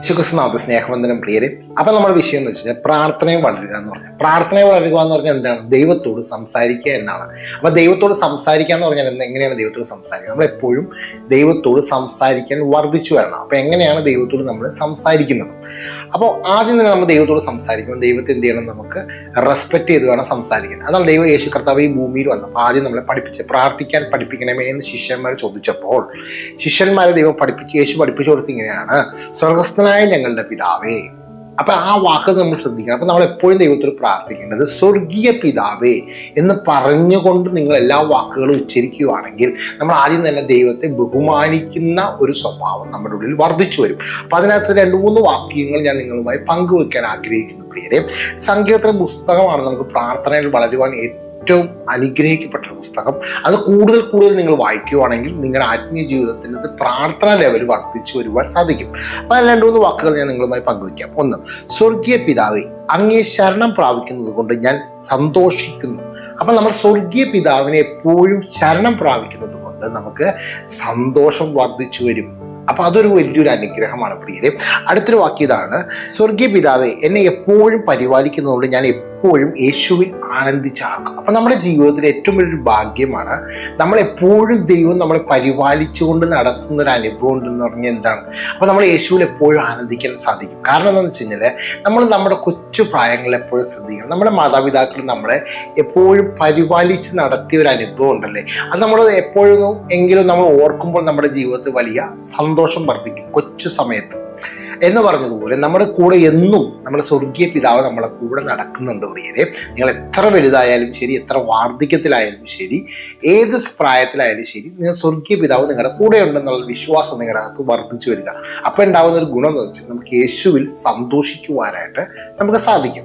യേശുക്രിസ്തുനാമത്തെ സ്നേഹവന്ദനം പ്രിയരെ. അപ്പം നമ്മുടെ വിഷയം എന്ന് വെച്ചാൽ പ്രാർത്ഥനയെ വളരുക എന്ന് പറഞ്ഞാൽ പ്രാർത്ഥനയെ വളരുക എന്ന് പറഞ്ഞാൽ എന്താണ്? ദൈവത്തോട് സംസാരിക്കുക എന്നാണ്. അപ്പോൾ ദൈവത്തോട് സംസാരിക്കുക എന്ന് പറഞ്ഞാൽ എങ്ങനെയാണ് ദൈവത്തോട് സംസാരിക്കുക? നമ്മൾ എപ്പോഴും ദൈവത്തോട് സംസാരിക്കാൻ വർദ്ധിച്ചു വരണം. അപ്പോൾ എങ്ങനെയാണ് ദൈവത്തോട് നമ്മൾ സംസാരിക്കുന്നത്? അപ്പോൾ ആദ്യം തന്നെ നമ്മൾ ദൈവത്തോട് സംസാരിക്കുമ്പോൾ ദൈവത്തെ എന്ത് ചെയ്യണം? നമുക്ക് റെസ്പെക്ട് ചെയ്ത് വേണം സംസാരിക്കാൻ. അതാണ് ദൈവം യേശു കർത്താവ് ഈ ഭൂമിയിൽ വന്നപ്പോൾ ആദ്യം നമ്മളെ പഠിപ്പിച്ച് പ്രാർത്ഥിക്കാൻ പഠിപ്പിക്കണമേ എന്ന് ശിഷ്യന്മാർ ചോദിച്ചപ്പോൾ ശിഷ്യന്മാരെ ദൈവം പഠിപ്പിച്ച് യേശു പഠിപ്പിച്ചു കൊടുത്ത് ഇങ്ങനെയാണ്. സ്വർഗസ്ഥനായ ഞങ്ങളുടെ പിതാവേ. അപ്പൊ ആ വാക്ക് നമ്മൾ ശ്രദ്ധിക്കണം. അപ്പൊ നമ്മൾ എപ്പോഴും ദൈവത്തോട് പ്രാർത്ഥിക്കേണ്ടത് സ്വർഗീയ പിതാവേ എന്ന് പറഞ്ഞുകൊണ്ട് നിങ്ങൾ എല്ലാ വാക്കുകളും ഉച്ചരിക്കുകയാണെങ്കിൽ നമ്മൾ ആദ്യം തന്നെ ദൈവത്തെ ബഹുമാനിക്കുന്ന ഒരു സ്വഭാവം നമ്മുടെ ഉള്ളിൽ വർദ്ധിച്ചു വരും. അപ്പൊ അതിനകത്ത് രണ്ട് മൂന്ന് വാക്യങ്ങൾ ഞാൻ നിങ്ങളുമായി പങ്കുവെക്കാൻ ആഗ്രഹിക്കുന്നു പ്രിയരെ. സങ്കീർത്തന പുസ്തകമാണ് നമുക്ക് പ്രാർത്ഥനയിൽ വളരുവാൻ ഏറ്റവും അനുഗ്രഹിക്കപ്പെട്ട ഒരു പുസ്തകം. അത് കൂടുതൽ കൂടുതൽ നിങ്ങൾ വായിക്കുകയാണെങ്കിൽ നിങ്ങളുടെ ആത്മീയ ജീവിതത്തിൽ അത് പ്രാർത്ഥന ലെവൽ വർദ്ധിച്ചു വരുവാൻ സാധിക്കും. അപ്പം അതിൽ രണ്ട് മൂന്ന് വാക്കുകൾ ഞാൻ നിങ്ങളുമായി പങ്കുവയ്ക്കാം. ഒന്ന് സ്വർഗീയ പിതാവേ അങ്ങേ ശരണം പ്രാപിക്കുന്നത് കൊണ്ട് ഞാൻ സന്തോഷിക്കുന്നു. അപ്പം നമ്മൾ സ്വർഗീയ പിതാവിനെ എപ്പോഴും ശരണം പ്രാപിക്കുന്നത് കൊണ്ട് നമുക്ക് സന്തോഷം വർദ്ധിച്ചു വരും. അപ്പൊ അതൊരു വലിയൊരു അനുഗ്രഹമാണ് പ്രിയരെ. അടുത്തൊരു വാക്യം ഇതാണ്. സ്വർഗീയ പിതാവെ എന്നെ എപ്പോഴും പരിപാലിക്കുന്നതുകൊണ്ട് ഞാൻ എപ്പോഴും യേശുവിൽ ആനന്ദിച്ചാക്കും. അപ്പൊ നമ്മുടെ ജീവിതത്തിലെ ഏറ്റവും വലിയൊരു ഭാഗ്യമാണ് നമ്മൾ എപ്പോഴും ദൈവം നമ്മളെ പരിപാലിച്ചുകൊണ്ട് നടത്തുന്ന ഒരു അനുഭവം ഉണ്ടെന്ന് പറഞ്ഞാൽ എന്താണ്? അപ്പൊ നമ്മൾ യേശുവിൽ എപ്പോഴും ആനന്ദിക്കാൻ സാധിക്കും. കാരണം എന്താണെന്ന് വെച്ച് കഴിഞ്ഞാൽ നമ്മൾ നമ്മുടെ കൊച്ചു പ്രായങ്ങളിൽ എപ്പോഴും ശ്രദ്ധിക്കണം. നമ്മുടെ മാതാപിതാക്കൾ നമ്മളെ എപ്പോഴും പരിപാലിച്ച് നടത്തിയ ഒരു അനുഭവം ഉണ്ടല്ലേ? അത് നമ്മൾ എപ്പോഴും എങ്കിലും നമ്മൾ ഓർക്കുമ്പോൾ നമ്മുടെ ജീവിതത്തിൽ വലിയ സന്തോഷം വർദ്ധിക്കും കൊച്ചു സമയത്ത്. എന്ന് പറഞ്ഞതുപോലെ നമ്മുടെ കൂടെ എന്നും നമ്മുടെ സ്വർഗീയ പിതാവ് നമ്മളെ കൂടെ നടക്കുന്നുണ്ട് പ്രിയരെ. നിങ്ങൾ എത്ര വലുതായാലും ശരി എത്ര വാർദ്ധക്യത്തിലായാലും ശരി ഏത് പ്രായത്തിലായാലും ശരി നിങ്ങൾ സ്വർഗീയ പിതാവ് നിങ്ങളുടെ കൂടെ ഉണ്ടെന്നുള്ള വിശ്വാസം നിങ്ങളുടെ അകത്ത് വർദ്ധിച്ചു വരിക. അപ്പോൾ ഉണ്ടാകുന്ന ഒരു ഗുണം എന്ന് വെച്ചാൽ നമുക്ക് യേശുവിൽ സന്തോഷിക്കുവാനായിട്ട് നമുക്ക് സാധിക്കും.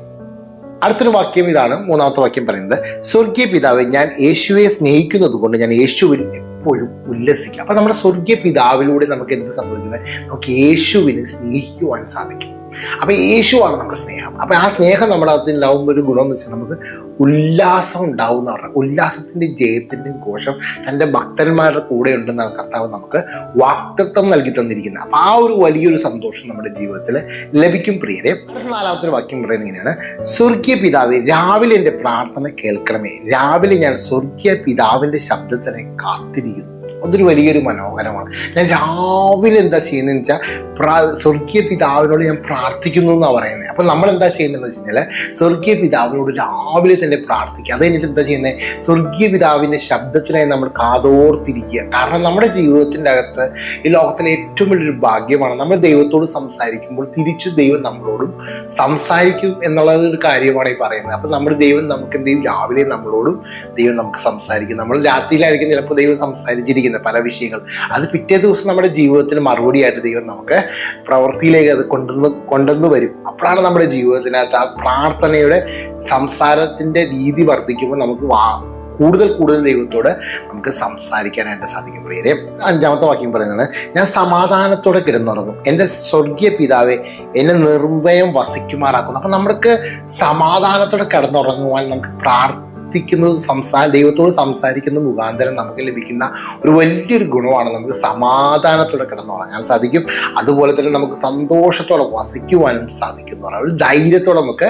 അടുത്തൊരു വാക്യം ഇതാണ് മൂന്നാമത്തെ വാക്യം പറയുന്നത് സ്വർഗീയ പിതാവ് ഞാൻ യേശുവെ സ്നേഹിക്കുന്നത് കൊണ്ട് ഞാൻ യേശുവിൽ എപ്പോഴും ഉല്ലസിക്കും. അപ്പൊ നമ്മുടെ സ്വർഗീയ പിതാവിലൂടെ നമുക്ക് എന്ത് സംഭവിക്കുന്നത്? നമുക്ക് യേശുവിനെ സ്നേഹിക്കുവാൻ സാധിക്കും. അപ്പൊ യേശുവാണ് നമ്മുടെ സ്നേഹം. അപ്പൊ ആ സ്നേഹം നമ്മുടെ അകത്ത് ഉണ്ടാവുമ്പോൾ ഒരു ഗുണം എന്ന് വെച്ചാൽ നമുക്ക് ഉല്ലാസം ഉണ്ടാവും എന്ന് പറഞ്ഞാൽ ഉല്ലാസത്തിന്റെ ജയത്തിന്റെ ഘോഷം തന്റെ ഭക്തന്മാരുടെ കൂടെ ഉണ്ടെന്നാണ് കർത്താവ് നമുക്ക് വാക്തത്വം നൽകി തന്നിരിക്കുന്നത് അപ്പൊ ആ ഒരു വലിയൊരു സന്തോഷം നമ്മുടെ ജീവിതത്തിൽ ലഭിക്കും പ്രിയരെ. നാലാമത്തെ വാക്യം പറയുന്നത് ഇങ്ങനെയാണ്. സ്വർഗീയ പിതാവ് രാവിലെ എന്റെ പ്രാർത്ഥന കേൾക്കണമേ. രാവിലെ ഞാൻ സ്വർഗീയ പിതാവിന്റെ ശബ്ദത്തിനെ കാത്തിരിക്കുന്നു. അതൊരു വലിയൊരു മനോഹരമാണ്. ഞാൻ രാവിലെ എന്താ ചെയ്യുന്നതെന്ന് വെച്ചാൽ പ്രാ സ്വർഗീയ പിതാവിനോട് ഞാൻ പ്രാർത്ഥിക്കുന്നു എന്നാണ് പറയുന്നത് അപ്പോൾ നമ്മൾ എന്താ ചെയ്യേണ്ടതെന്ന് വെച്ച് കഴിഞ്ഞാൽ സ്വർഗീയ പിതാവിനോട് രാവിലെ തന്നെ പ്രാർത്ഥിക്കുക. അത് കഴിഞ്ഞിട്ട് എന്താ ചെയ്യുന്നത് സ്വർഗീയ പിതാവിന്റെ ശബ്ദത്തിനായി നമ്മൾ കാതോർത്തിരിക്കുക. കാരണം നമ്മുടെ ജീവിതത്തിന്റെ അകത്ത് ഈ ലോകത്തിലെ ഏറ്റവും വലിയൊരു ഭാഗ്യമാണ്. നമ്മൾ ദൈവത്തോട് സംസാരിക്കുമ്പോൾ തിരിച്ചു ദൈവം നമ്മളോടും സംസാരിക്കും എന്നുള്ളത് ഒരു കാര്യമാണ് ഈ പറയുന്നത്. അപ്പോൾ നമ്മുടെ ദൈവം നമുക്ക് എന്തെങ്കിലും രാവിലെ നമ്മളോടും ദൈവം നമുക്ക് സംസാരിക്കും. നമ്മൾ രാത്രിയിലായിരിക്കും ചിലപ്പോൾ ദൈവം സംസാരിച്ചിരിക്കുന്നത്. പല വിഷയങ്ങൾ. അത് പിറ്റേ ദിവസം നമ്മുടെ ജീവിതത്തിൽ മറുപടിയായിട്ട് ദൈവം നമുക്ക് പ്രവൃത്തിയിലേക്ക് അത് കൊണ്ടുവന്ന് കൊണ്ടുവന്ന് വരും. അപ്പോഴാണ് നമ്മുടെ ജീവിതത്തിനകത്ത് ആ പ്രാർത്ഥനയുടെ സംസാരത്തിന്റെ രീതി വർദ്ധിക്കുമ്പോൾ നമുക്ക് വാ കൂടുതൽ കൂടുതൽ ദൈവത്തോട് നമുക്ക് സംസാരിക്കാനായിട്ട് സാധിക്കും. പ്രിയരെ അഞ്ചാമത്തെ വാക്യം പറയുന്നത് ഞാൻ സമാധാനത്തോടെ കിടന്നുറങ്ങും. എന്റെ സ്വർഗീയ പിതാവെ എന്നെ നിർഭയം വസിക്കുമാറാക്കുന്നു. അപ്പം നമ്മൾക്ക് സമാധാനത്തോടെ കിടന്നുറങ്ങുവാൻ നമുക്ക് പ്രാർത്ഥിക്കുന്നത് സംസാ ദൈവത്തോട് സംസാരിക്കുന്ന മുഖാന്തരം നമുക്ക് ലഭിക്കുന്ന ഒരു വലിയൊരു ഗുണമാണ് നമുക്ക് സമാധാനത്തോടെ കിടന്നുറങ്ങാൻ സാധിക്കും. അതുപോലെ തന്നെ നമുക്ക് സന്തോഷത്തോടെ വസിക്കുവാനും സാധിക്കും എന്ന് ഒരു ധൈര്യത്തോടെ നമുക്ക്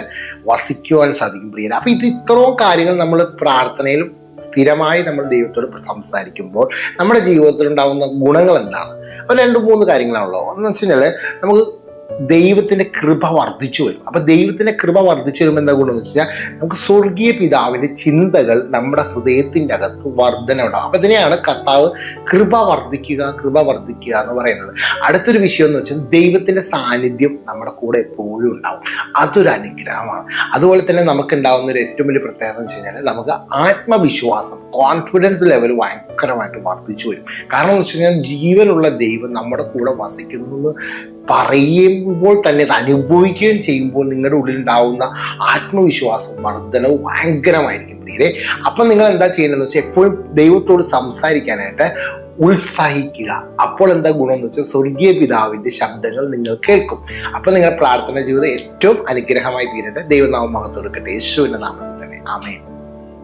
വസിക്കുവാൻ സാധിക്കും പ്രിയര. അപ്പം ഇത് ഇത്രയും കാര്യങ്ങൾ നമ്മൾ പ്രാർത്ഥനയിൽ സ്ഥിരമായി നമ്മൾ ദൈവത്തോട് സംസാരിക്കുമ്പോൾ നമ്മുടെ ജീവിതത്തിൽ ഉണ്ടാകുന്ന ഗുണങ്ങൾ എന്താണ്? അപ്പോൾ രണ്ട് മൂന്ന് കാര്യങ്ങളാണല്ലോ എന്ന് വെച്ച് കഴിഞ്ഞാൽ നമുക്ക് ദൈവത്തിന്റെ കൃപ വർദ്ധിച്ചു വരും. അപ്പോൾ ദൈവത്തിന്റെ കൃപ വർദ്ധിച്ചു വരുമ്പോൾ എന്താ ഗുണമെന്ന് വെച്ച് കഴിഞ്ഞാൽ നമുക്ക് സ്വർഗീയ പിതാവിന്റെ ചിന്തകൾ നമ്മുടെ ഹൃദയത്തിന്റെ അകത്ത് വർധന ഉണ്ടാകും അപ്പം ഇതിനെയാണ് കർത്താവ് കൃപ വർദ്ധിക്കുക കൃപ വർദ്ധിക്കുക എന്ന് പറയുന്നത്. അടുത്തൊരു വിഷയം എന്ന് വെച്ചാൽ ദൈവത്തിന്റെ സാന്നിധ്യം നമ്മുടെ കൂടെ എപ്പോഴും ഉണ്ടാവും. അതൊരു അനുഗ്രഹമാണ്. അതുപോലെ തന്നെ നമുക്ക് ഉണ്ടാകുന്ന ഒരു ഏറ്റവും വലിയ പ്രത്യേകത എന്ന് വെച്ച് കഴിഞ്ഞാൽ നമുക്ക് ആത്മവിശ്വാസം കോൺഫിഡൻസ് ലെവൽ ഭയങ്കരമായിട്ട് വർദ്ധിച്ചു വരും. കാരണം എന്ന് വെച്ച് കഴിഞ്ഞാൽ ജീവനുള്ള ദൈവം നമ്മുടെ കൂടെ വസിക്കുന്നു പറയുമ്പോൾ തന്നെ അത് അനുഭവിക്കുകയും ചെയ്യുമ്പോൾ നിങ്ങളുടെ ഉള്ളിൽ ഉണ്ടാവുന്ന ആത്മവിശ്വാസം വർധനവ് ഭയങ്കരമായിരിക്കും പ്രിയരെ. അപ്പം നിങ്ങൾ എന്താ ചെയ്യേണ്ടതെന്ന് വെച്ചാൽ എപ്പോഴും ദൈവത്തോട് സംസാരിക്കാനായിട്ട് ഉത്സാഹിക്കുക. അപ്പോൾ എന്താ ഗുണം എന്ന് വെച്ചാൽ സ്വർഗീയ പിതാവിന്റെ ശബ്ദങ്ങൾ നിങ്ങൾ കേൾക്കും. അപ്പോൾ നിങ്ങളുടെ പ്രാർത്ഥന ജീവിതം ഏറ്റവും അനുഗ്രഹമായി തീരട്ടെ. ദൈവനാമം മഹത്വം കൊടുക്കട്ടെ യേശുവിന്റെ നാമത്തിൽ തന്നെ. ആമേൻ.